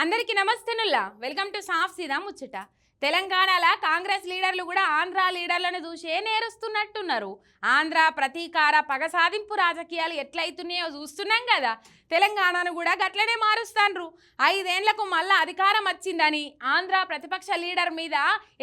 అందరికీ నమస్తేనుల్లా. Welcome to సాఫ్ సీదా ముచ్చట. తెలంగాణలో కాంగ్రెస్ లీడర్లు కూడా ఆంధ్ర లీడర్లను చూసే నేరుస్తున్నట్టున్నారు. ఆంధ్ర ప్రతీకార పగ సాధింపు రాజకీయాలు ఎట్లయితున్నాయో చూస్తున్నాం కదా. తెలంగాణను కూడా గట్లనే మారుస్తాన్రు ఐదేండ్లకు మళ్ళా అధికారం వచ్చిందని ఆంధ్ర ప్రతిపక్ష లీడర్ మీద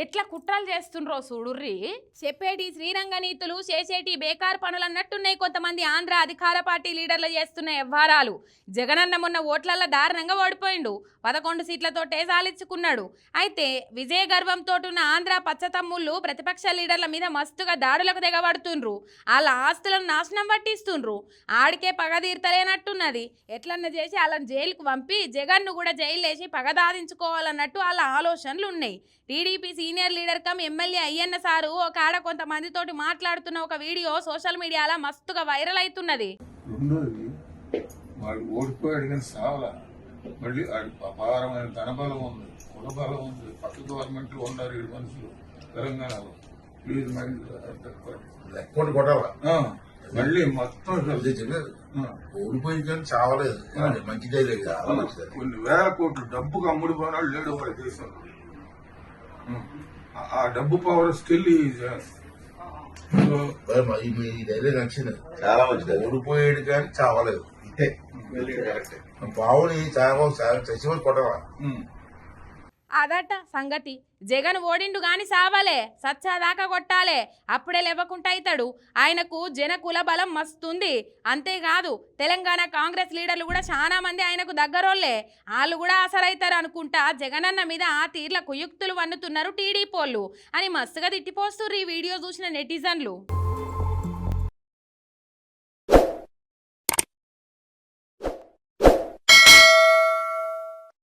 ఎట్లా కుట్రలు చేస్తుండ్రో చూడుర్రి. చెప్పేటి శ్రీరంగ నీతులు చేసేటి బేకార్ పనులు అన్నట్టున్నాయి కొంతమంది ఆంధ్ర అధికార పార్టీ లీడర్లు చేస్తున్న వ్యవహారాలు. జగనన్న మొన్న ఓట్లల్లో దారుణంగా ఓడిపోయిండు. పదకొండు సీట్లతో సాలించుకున్నాడు. అయితే విజయ గర్వంతో ఉన్న ఆంధ్ర పచ్చతమ్ముళ్ళు ప్రతిపక్ష లీడర్ల మీద మస్తుగా దాడులకు దిగబడుతుండ్రు వాళ్ళ ఆస్తులను నాశనం పట్టిస్తుండ్రు. ఆడికే పగ తీర్తలేనట్టున్నది ఎట్లన్నా చేసి వాళ్ళని జైలుకు పంపి జగన్ను కూడా జైలు వేసి పగ దాదించుకోవాలన్నట్టు వాళ్ళ ఆలోచనలు ఉన్నాయి TDP senior leader cum MLA Ayyanna sir ఒక ఆడ కొంతమందితోటి మాట్లాడుతున్న ఒక వీడియో సోషల్ మీడియాలో మస్తుగా వైరల్ అవుతున్నది. మళ్ళీ అపారమైన ధనబలం ఉంది కులబలం ఉంది. పక్క గవర్నమెంట్ ఉన్నారు ఈ మనుషులు తెలంగాణలో. ప్లీజ్ ఆ, మళ్ళీ మొత్తం ఓడిపోయి కానీ చావలేదు. మంచిదే లేదు కొన్ని వేల కోట్లు డబ్బుకు అమ్ముడు పోనాడు లేడు వాడి దేశంలో. ఆ- డబ్బు పవర్ స్టిల్ మీ ధైర్యం నచ్చింది. చాలా మంచిది ఓడిపోయాడు కానీ చావలేదు. ఇంతే చచ్చిపోయి అదట సంగతి. జగన్ ఓడిండు గాని సావలే. సచ్చాదాకా కొట్టాలే. అప్పుడే లేవకుండా అవుతాడు ఆయనకు జన కుల బలం మస్తుంది. అంతేకాదు తెలంగాణ కాంగ్రెస్ లీడర్లు కూడా చాలా మంది ఆయనకు దగ్గరోళ్ళే వాళ్ళు కూడా అసలైతారు అనుకుంటా జగనన్న మీద ఆ తీర్ల కుయుక్తులు వన్నుతున్నారు టీడీపోళ్ళు. అని మస్తుగా తిట్టిపోస్తుర్రు ఈ వీడియో చూసిన నెటిజన్లు.